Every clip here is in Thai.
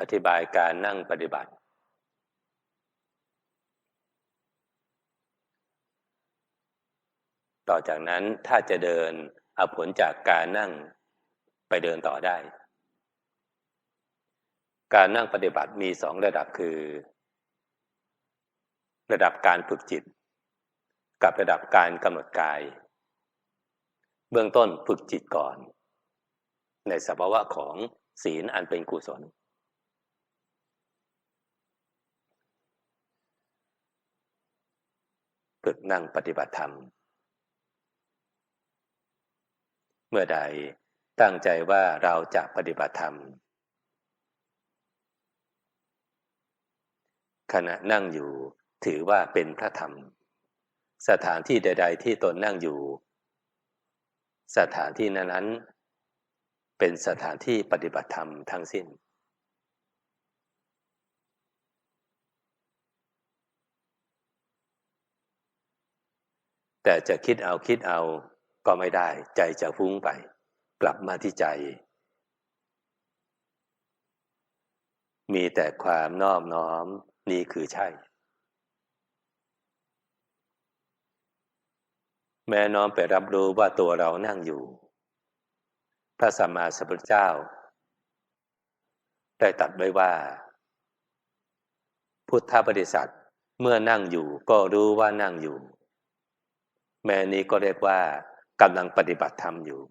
อธิบายการนั่งปฏิบัติ ต่อจากนั้นถ้าจะเดินเอาผลจากการนั่งไปเดินต่อได้ การนั่งปฏิบัติมีสองระดับคือ ระดับการฝึกจิต กับระดับการกำหนดกาย เบื้องต้นฝึกจิตก่อน ในสภาวะของศีลอันเป็นกุศล ฝึกนั่งปฏิบัติธรรม เมื่อใดตั้งใจว่าเราจะปฏิบัติธรรม ขณะนั่งอยู่ถือว่าเป็นพระธรรม สถานที่ใด ๆ ที่ตนนั่งอยู่ สถานที่นั้นเป็นสถานที่ปฏิบัติธรรมทั้งสิ้น แต่จะคิดเอาคิดเอาก็ไม่ได้ ใจจะฟุ้งไป กลับมาที่ใจ มีแต่ความนอบน้อมนี่คือใช่ แม่น้อมไปรับรู้ว่าตัวเรานั่งอยู่ พระสัมมาสัมพุทธเจ้า ได้ตัดไว้ว่า พุทธบริษัทเมื่อนั่งอยู่ก็รู้ว่านั่งอยู่ แม่นี้ก็เรียกว่ากำลังปฏิบัติธรรมอยู่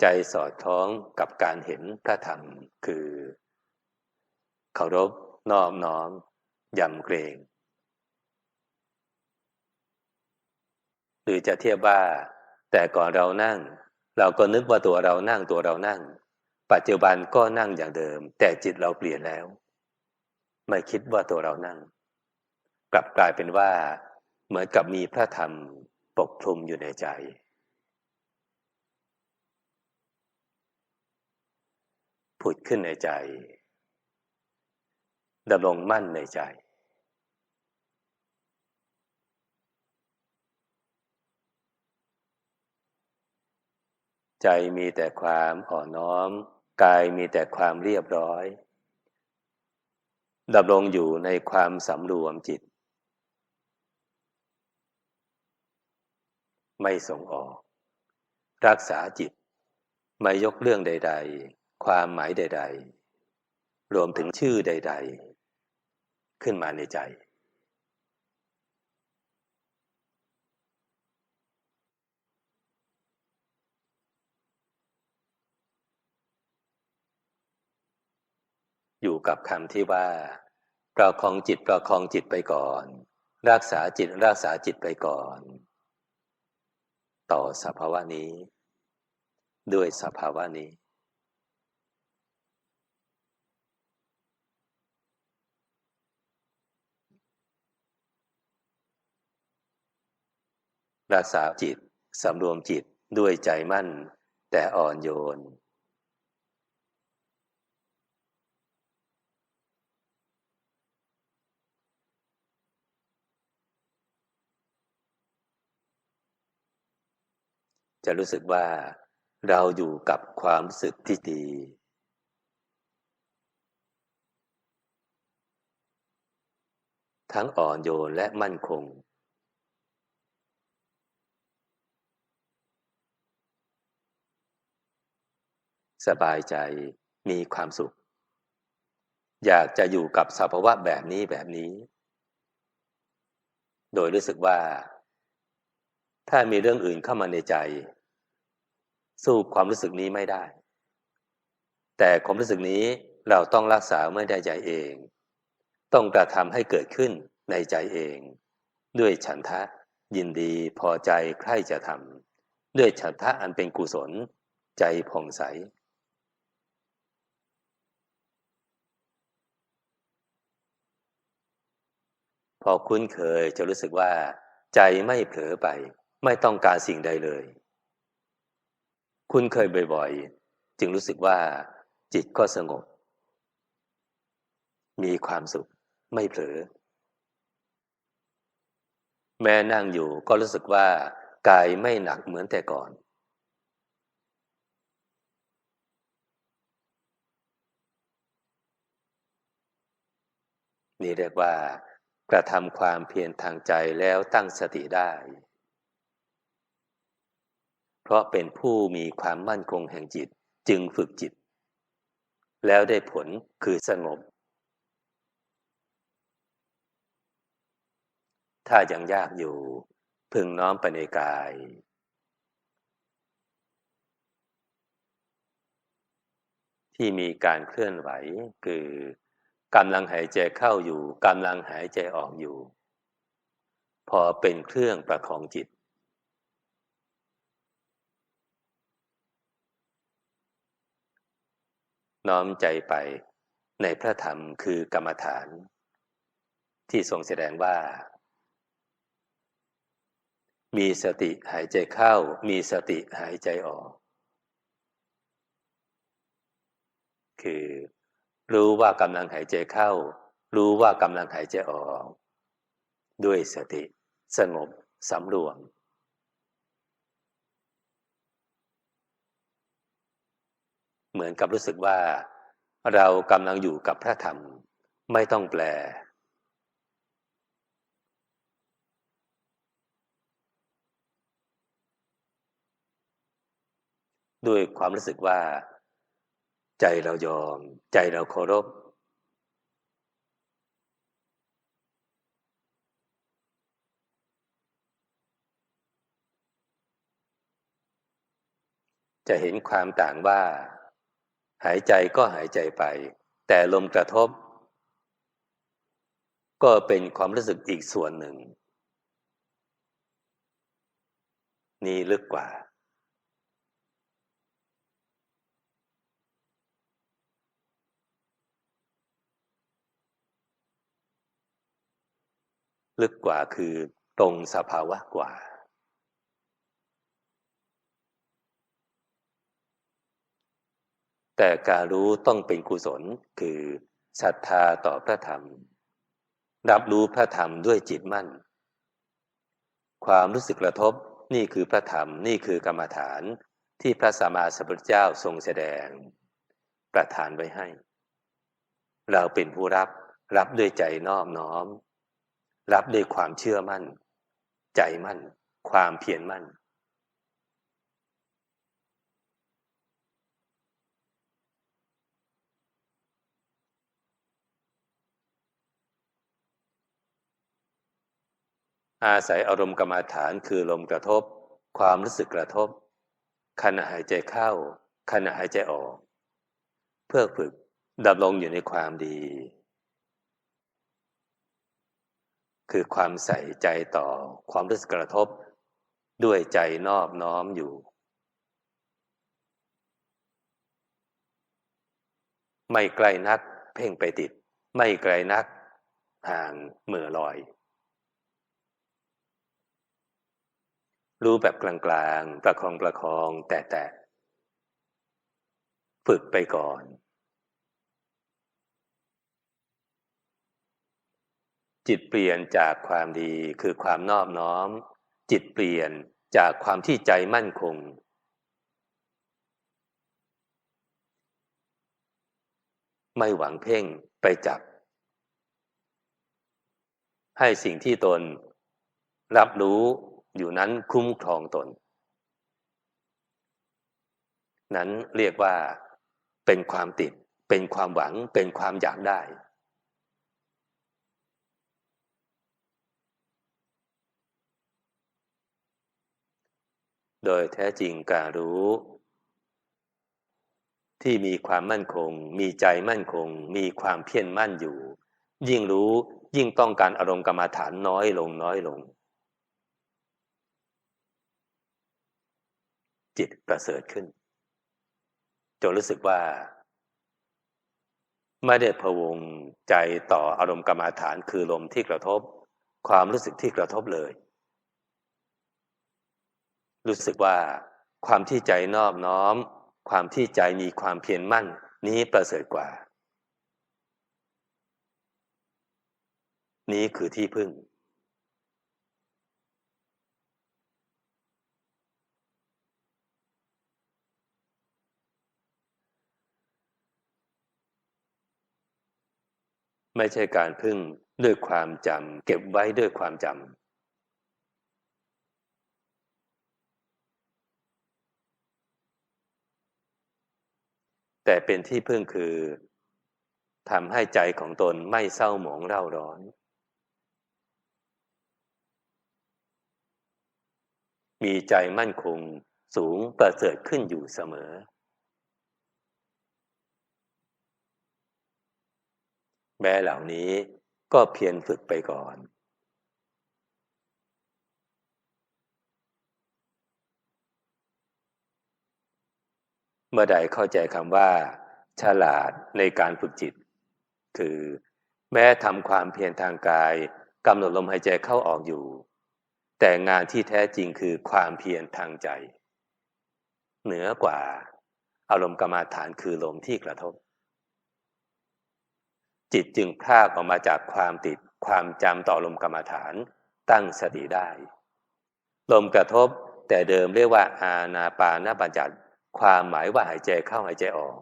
ใจสอดคล้องกับการเห็นพระธรรมคือเคารพนอบน้อมยำเกรง หรือจะเทียบว่า แต่ก่อนเรานั่ง เราก็นึกว่าตัวเรานั่งตัวเรานั่ง ปัจจุบันก็นั่งอย่างเดิม แต่จิตเราเปลี่ยนแล้ว ไม่คิดว่าตัวเรานั่ง กลับกลายเป็นว่า เหมือนกับมีพระธรรมปกคลุมอยู่ในใจ ผุดขึ้นในใจดำรงมั่นในใจ ใจมีแต่ความอ่อนน้อม กายมีแต่ความเรียบร้อย ดำรงอยู่ในความสำรวมจิต ไม่ส่งออก รักษาจิต ไม่ยกเรื่องใด ๆ ความหมายใด ๆ รวมถึงชื่อใด ๆ ขึ้นมาในใจ อยู่กับคำที่ว่า ประคองจิตประคองจิตไปก่อน รักษาจิตรักษาจิตไปก่อน ต่อสภาวะนี้ ด้วยสภาวะนี้รักษาจิตสำรวมจิตด้วยใจมั่น แต่อ่อนโยน จะรู้สึกว่าเราอยู่กับความรู้สึกที่ดี ทั้งอ่อนโยนและมั่นคง สบายใจมีความสุข อยากจะอยู่กับสภาวะแบบนี้แบบนี้ โดยรู้สึกว่า ถ้ามีเรื่องอื่นเข้ามาในใจ สู้ความรู้สึกนี้ไม่ได้ แต่ความรู้สึกนี้เราต้องรักษาเมื่อได้ใจเอง ต้องกระทำให้เกิดขึ้นในใจเอง ด้วยฉันทะ ยินดีพอใจใคร่จะทำด้วยฉันทะอันเป็นกุศล ใจผ่องใสพอคุ้นเคยจะรู้สึกว่า ใจไม่เผลอไป ไม่ต้องการสิ่งใดเลย คุ้นเคยบ่อยๆ จึงรู้สึกว่า จิตก็สงบ มีความสุขไม่เผลอ แม้นั่งอยู่ก็รู้สึกว่ากายไม่หนักเหมือนแต่ก่อน นี่เรียกว่ากระทำความเพียรทางใจแล้วตั้งสติได้ เพราะเป็นผู้มีความมั่นคงแห่งจิตจึงฝึกจิต แล้วได้ผลคือสงบ ถ้ายังยากอยู่ พึงน้อมไปในกาย ที่มีการเคลื่อนไหวคือกำลังหายใจเข้าอยู่กำลังหายใจออกอยู่ พอเป็นเครื่องประคองจิต น้อมใจไปในพระธรรมคือกรรมฐาน ที่ทรงแสดงว่า มีสติหายใจเข้า มีสติหายใจออก คือรู้ว่ากำลังหายใจเข้า รู้ว่ากำลังหายใจออก ด้วยสติสงบสำรวม เห มือนกับรู้สึกว่า เรากำลังอยู่กับพระธรรม ไม่ต้องแปล ด้วยความรู้สึกว่า ใจเรายอม ใจเราเคารพจะเห็นความต่างว่า หายใจก็หายใจไป แต่ลมกระทบ ก็เป็นความรู้สึกอีกส่วนหนึ่ง นี่ลึกกว่า ลึกกว่าคือตรงสภาวะกว่า แต่การรู้ต้องเป็นกุศลคือศรัทธาต่อพระธรรม รับรู้พระธรรมด้วยจิตมั่น ความรู้สึกกระทบนี่คือพระธรรมนี่คือกรรมฐานที่พระสัมมาสัมพุทธเจ้าทรงแสดง ประทานไว้ให้ เราเป็นผู้รับรับด้วยใจนอบน้อม รับด้วยความเชื่อมั่น ใจมั่น ความเพียรมั่น อาศัยอารมณ์กรรมฐานคือลมกระทบ ความรู้สึกกระทบ ขณะหายใจเข้า ขณะหายใจออก เพื่อฝึกดำรงอยู่ในความดี คือความใส่ใจต่อความรู้สึกกระทบ ด้วยใจนอบน้อมอยู่ ไม่ไกลนักเพ่งไปติด ไม่ไกลนักห่างเหมื่อลอย รู้แบบกลางๆ ประคองประคอง แต่แต่ฝึกไปก่อน จิตเปลี่ยนจากความดีคือความนอบน้อม จิตเปลี่ยนจากความที่ใจมั่นคง ไม่หวังเพ่งไปจับ ให้สิ่งที่ตนรับรู้ อยู่นั้นคุ้มครองตน นั้นเรียกว่าเป็นความติด เป็นความหวัง เป็นความอยากได้ โดยแท้จริงการรู้ ที่มีความมั่นคง มีใจมั่นคง มีความเพียรมั่นอยู่ ยิ่งรู้ยิ่งต้องการอารมณ์กรรมฐานน้อยลงน้อยลง จิตประเสริฐขึ้น จนรู้สึกว่า ไม่ได้พวงใจต่ออารมณ์กรรมฐานคือลมที่กระทบ ความรู้สึกที่กระทบเลย รู้สึกว่าความที่ใจนอบน้อม ความที่ใจมีความเพียรมั่นนี้ประเสริฐกว่า นี้คือที่พึ่ง ไม่ใช่การพึ่งด้วยความจำเก็บไว้ด้วยความจำแต่เป็นที่พึ่งคือทำให้ใจของตนไม่เศร้าหมองเร่าร้อน มีใจมั่นคงสูงประเสริฐขึ้นอยู่เสมอ แม้เหล่านี้ก็เพียรฝึกไปก่อน เมื่อใดเข้าใจคำว่า ฉลาดในการฝึกจิต คือแม้ทำความเพียรทางกายกำหนดลมหายใจเข้าออกอยู่ แต่งานที่แท้จริงคือความเพียรทางใจ เหนือกว่าอารมณ์กรรมาฐานคือลมที่กระทบ จิตจึงพลากออกมาจากความติดความจำต่อลมกรรมาฐานตั้งสติได้ ลมกระทบแต่เดิมเรียกว่าอาณาปานบัญญัติความหมายว่าหายใจเข้าหายใจออก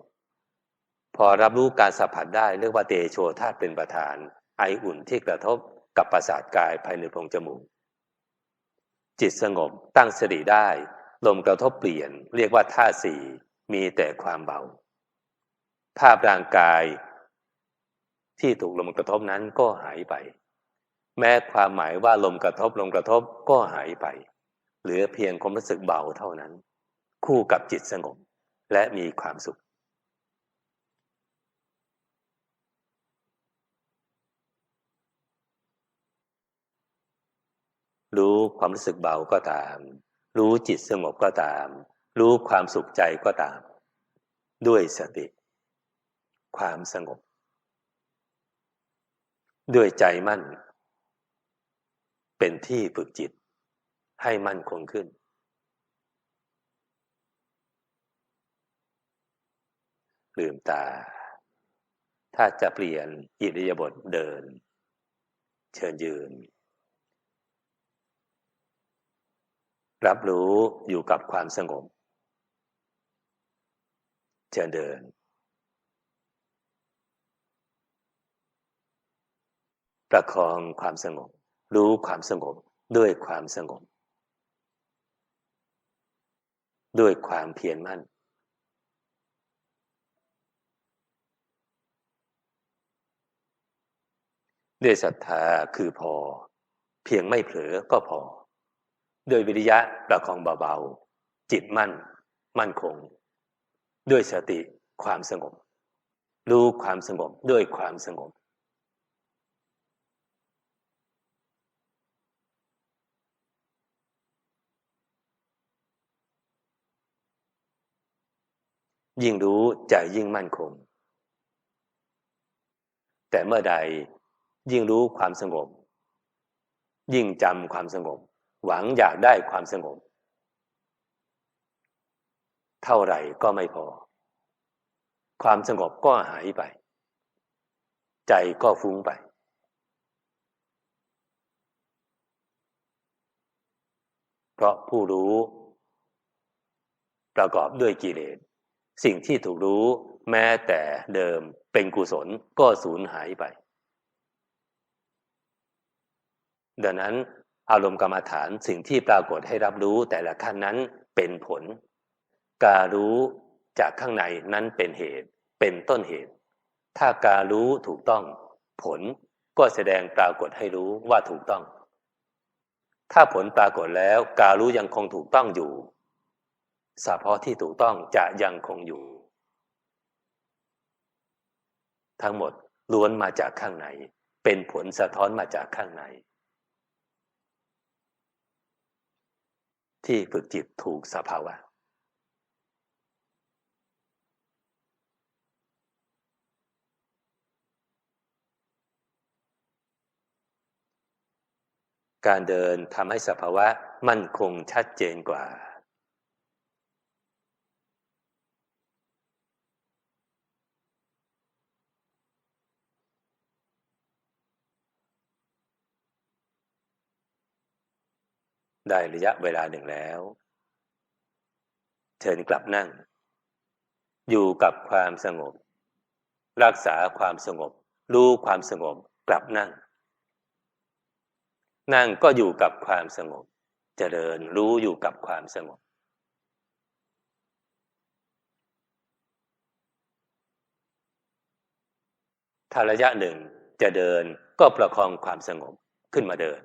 พอรับรู้การสัมผัสได้เรียกว่าเตโชธาตุเป็นประธาน ไออุ่นที่กระทบกับประสาทกายภายในโพรงจมูก จิตสงบตั้งสติได้ ลมกระทบเปลี่ยน เรียกว่าท่าสี่มีแต่ความเบา ภาพร่างกาย ที่ถูกลมกระทบนั้นก็หายไป แม้ความหมายว่าลมกระทบลมกระทบก็หายไป เหลือเพียงความรู้สึกเบาเท่านั้น คู่กับจิตสงบและมีความสุขรู้ความรู้สึกเบาก็ตาม รู้จิตสงบก็ตาม รู้ความสุขใจก็ตาม ด้วยสติ ความสงบ ด้วยใจมั่น เป็นที่ฝึกจิตให้มั่นคงขึ้น ลืมตา ถ้าจะเปลี่ยนอิริยาบถเดิน เชิญยืน รับรู้อยู่กับความสงบ เชิญเดิน ประคองความสงบ รู้ความสงบด้วยความสงบ ด้วยความเพียรมั่น ด้วยศรัทธาคือพอ เพียงไม่เผลอก็พอ ด้วยวิริยะประคองเบาๆ จิตมั่น มั่นคง ด้วยสติความสงบ รู้ความสงบด้วยความสงบ ยิ่งรู้ใจยิ่งมั่นคง แต่เมื่อใดยิ่งรู้ความสงบ ยิ่งจำความสงบ หวังอยากได้ความสงบ เท่าไหร่ก็ไม่พอ ความสงบก็หายไป ใจก็ฟุ้งไป เพราะผู้รู้ ประกอบด้วยกิเลส สิ่งที่ถูกรู้แม้แต่เดิมเป็นกุศลก็สูญหายไป ดังนั้นอารมณ์กรรมฐานสิ่งที่ปรากฏให้รับรู้แต่ละขั้นนั้นเป็นผล การรู้จากข้างในนั้นเป็นเหตุ เป็นต้นเหตุ ถ้าการรู้ถูกต้อง ผลก็แสดงปรากฏให้รู้ว่าถูกต้อง ถ้าผลปรากฏแล้วการรู้ยังคงถูกต้องอยู่ สภาวะที่ถูกต้องจะยังคงอยู่ ทั้งหมดล้วนมาจากข้างในเป็นผลสะท้อนมาจากข้างใน ที่ฝึกจิตถูกสภาวะ การเดินทำให้สภาวะมั่นคงชัดเจนกว่า ได้ระยะเวลาหนึ่งแล้ว เชิญกลับนั่ง อยู่กับความสงบ รักษาความสงบ รู้ความสงบกลับนั่ง นั่งก็อยู่กับความสงบ เจริญรู้อยู่กับความสงบถ้าระยะหนึ่งจะเดินก็ประคองความสงบขึ้นมาเดิน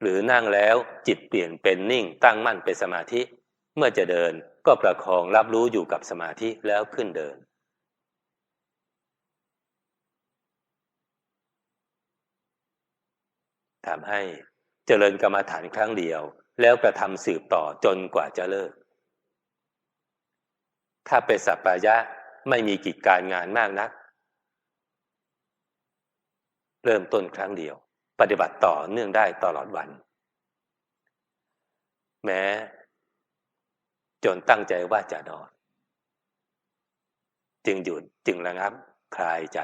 หรือนั่งแล้วจิตเปลี่ยนเป็นนิ่งตั้งมั่นเป็นสมาธิ เมื่อจะเดินก็ประคองรับรู้อยู่กับสมาธิแล้วขึ้นเดิน ทำให้เจริญกรรมฐานครั้งเดียว แล้วกระทำสืบต่อจนกว่าจะเลิก ถ้าเป็นสัปปายะไม่มีกิจการงานมากนัก เริ่มต้นครั้งเดียว ปฏิบัติต่อเนื่องได้ตลอดวัน แม้ จนตั้งใจว่าจะนอน จึงหยุดจึงระงับ คลายใจ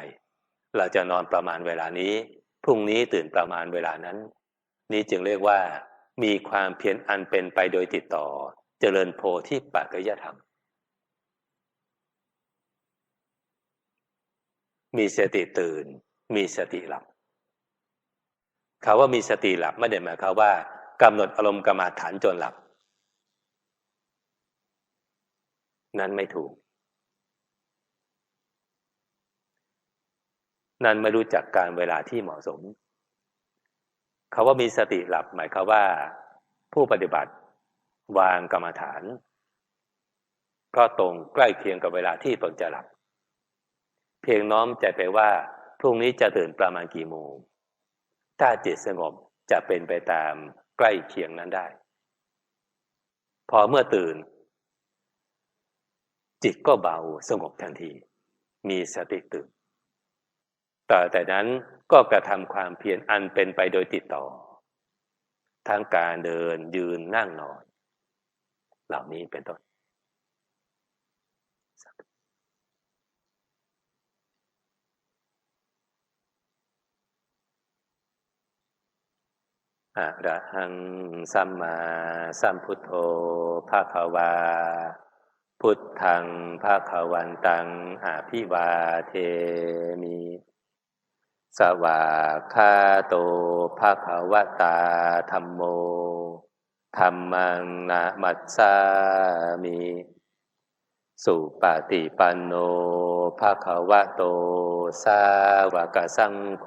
เราจะนอนประมาณเวลานี้ พรุ่งนี้ตื่นประมาณเวลานั้น นี้จึงเรียกว่า มีความเพียรอันเป็นไปโดยติดต่อ เจริญโพธิปัจจยธรรม มีสติตื่น มีสติหลับ คาว่ามีสติหลับไม่ได้หมายความว่ากำหนดอารมณ์กรรมาฐานจนหลับ นั้นไม่ถูก นั้นไม่รู้จักการเวลาที่เหมาะสมเขาว่ามีสติหลับ หมายความว่า ผู้ปฏิบัติวางกรรมฐาน ก็ตรงใกล้เคียงกับเวลาที่ตนจะหลับ เพียงน้อมใจไปว่า พรุ่งนี้จะตื่นประมาณกี่โมง ถ้าจิตสงบจะเป็นไปตามใกล้เคียงนั้นได้ พอเมื่อตื่น จิตก็เบาสงบทันที มีสติตื่น ต่อแต่นั้นก็กระทำความเพียรอันเป็นไปโดยติดต่อ ทั้งการเดินยืนนั่งนอน เหล่านี้เป็นต้น อะระหังสัมมาสัมพุทโธภาควา พุทธังภาควันตังอาภิวาเทมิ สวาคาโตภาควตาธรรมโมธรรมังนามัสสามิ สุปฏิปันโนภาควโต สาวกสังโฆ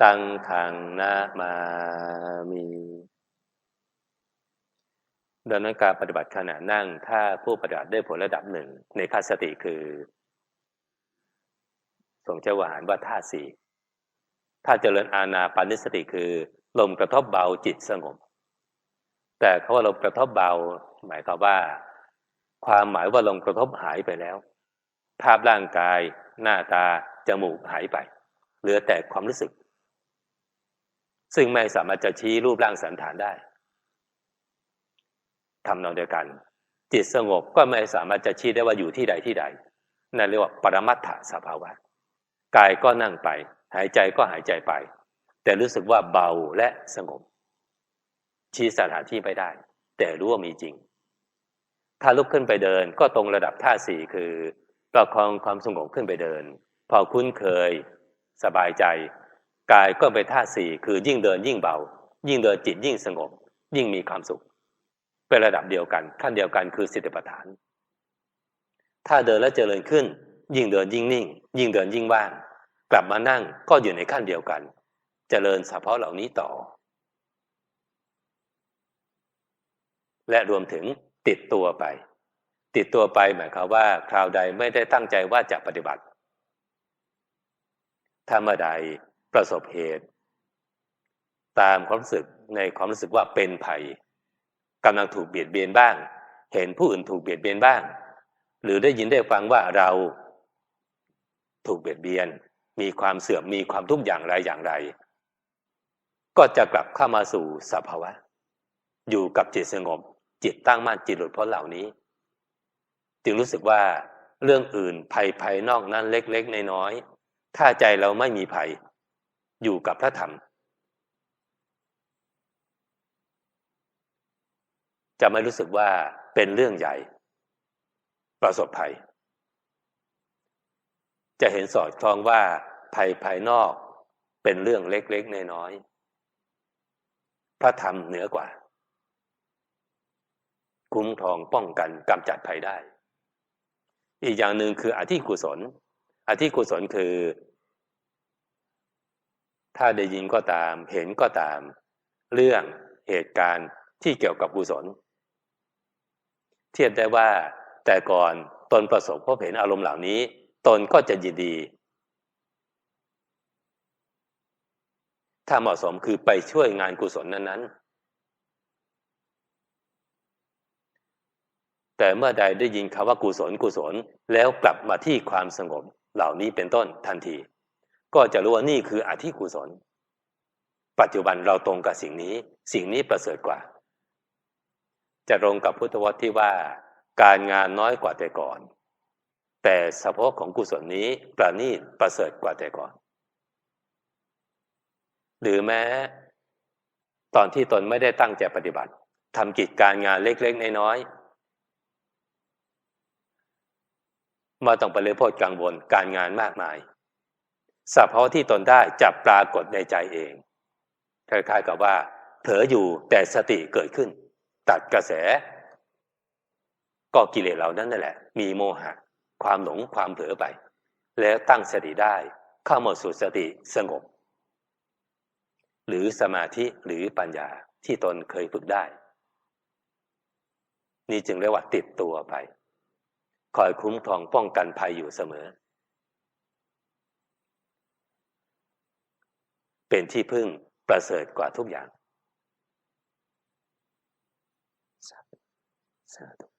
สังขังนามามีดังนั้นการปฏิบัติขณะนั่ง ถ้าผู้ปฏิบัติได้ผลระดับหนึ่ง ในคาสติคือทรงเจ้าวารว่าท่าสี่ถ้าเจริญอาณาปานิสติคือ ลมกระทบเบาจิตสงบ แต่เขาว่าลมกระทบเบา หมายความว่า ความหมายว่าลมกระทบหายไปแล้ว ภาพร่างกาย หน้าตา จมูกหายไป เหลือแต่ความรู้สึก ซึ่งไม่สามารถจะชี้รูปร่างสันฐานได้ทำนองเดียวกัน จิตสงบก็ไม่สามารถจะชี้ได้ว่าอยู่ที่ใดที่ใด นั่นเรียกว่าปรมัตถสภาวะกายก็นั่งไป หายใจก็หายใจไป แต่รู้สึกว่าเบาและสงบ ชี้สถานที่ไปได้ แต่รู้ว่ามีจริง ถ้าลุกขึ้นไปเดินก็ตรงระดับท่าสี่คือประคองความสงบขึ้นไปเดิน พอคุ้นเคย สบายใจ กายก็ไปท่าสี่คือยิ่งเดินยิ่งเบา ยิ่งเดินจิตยิ่งสงบ ยิ่งมีความสุข เป็นระดับเดียวกันขั้นเดียวกันคือสิทธิปัฏฐาน ถ้าเดินแล้วเจริญขึ้น ยิ่งเดินยิ่งนิ่ง ยิ่งเดินยิ่งว่าง กลับมานั่งก็อยู่ในขั้นเดียวกัน เจริญเฉพาะเหล่านี้ต่อ และรวมถึงติดตัวไป ติดตัวไปหมายความว่า คราวใดไม่ได้ตั้งใจว่าจะปฏิบัติถ้าเมื่อใด ประสบเหตุ ตามความรู้สึกในความรู้สึกว่าเป็นภัยกำลังถูกเบียดเบียนบ้าง เห็นผู้อื่นถูกเบียดเบียนบ้าง หรือได้ยินได้ฟังว่าเราถูกเบียดเบียน มีความเสื่อมมีความทุกข์อย่างไรอย่างไร ก็จะกลับเข้ามาสู่สภาวะ อยู่กับจิตสงบ จิตตั้งมั่นจิตหลุดพ้นเหล่านี้ จึงรู้สึกว่าเรื่องอื่นภัยภายนอกนั้นเล็กๆน้อยๆถ้าใจเราไม่มีภัย อยู่กับพระธรรม จะไม่รู้สึกว่าเป็นเรื่องใหญ่ ประสบภัย จะเห็นสอดคล้องว่าภัยภายนอกเป็นเรื่องเล็กๆน้อยๆพระธรรมเหนือกว่า คุ้มครองป้องกันกำจัดภัยได้ อีกอย่างหนึ่งคืออธิกุศลอธิกุศลคือ ถ้าได้ยินก็ตาม เห็นก็ตาม เรื่องเหตุการณ์ที่เกี่ยวกับกุศล เทียบได้ว่า แต่ก่อนตนประสบพบเห็นอารมณ์เหล่านี้ ตนก็จะยินดี ถ้าเหมาะสมคือไปช่วยงานกุศลนั้น ๆ แต่เมื่อใดได้ยินคำว่ากุศลกุศลแล้วกลับมาที่ความสงบเหล่านี้เป็นต้นทันที ก็จะรู้ว่านี่คืออธิกุศล ปัจจุบันเราตรงกับสิ่งนี้ สิ่งนี้ประเสริฐกว่า จะตรงกับพุทธวจน์ที่ว่า การงานน้อยกว่าแต่ก่อน แต่สะโพกของกุศลนี้ประณีตประเสริฐกว่าแต่ก่อน หรือแม้ ตอนที่ตนไม่ได้ตั้งใจปฏิบัติทำกิจการงานเล็กๆน้อยๆมาต้องไปเลยโพดกังวลการงานมากมาย สภาวะที่ตนได้จะปรากฏในใจเอง คล้ายๆกับว่า เผลออยู่แต่สติเกิดขึ้น ตัดกระแส ก็กิเลสเหล่านั้นนั่นแหละ มีโมหะ ความหลงความเผลอไป แล้วตั้งสติได้เข้ามาสู่สติสงบ หรือสมาธิหรือปัญญาที่ตนเคยฝึกได้ นี่จึงเรียกว่าติดตัวไป คอยคุ้มครองป้องกันภัยอยู่เสมอ เป็นที่พึ่งประเสริฐกว่าทุกอย่างสาธุ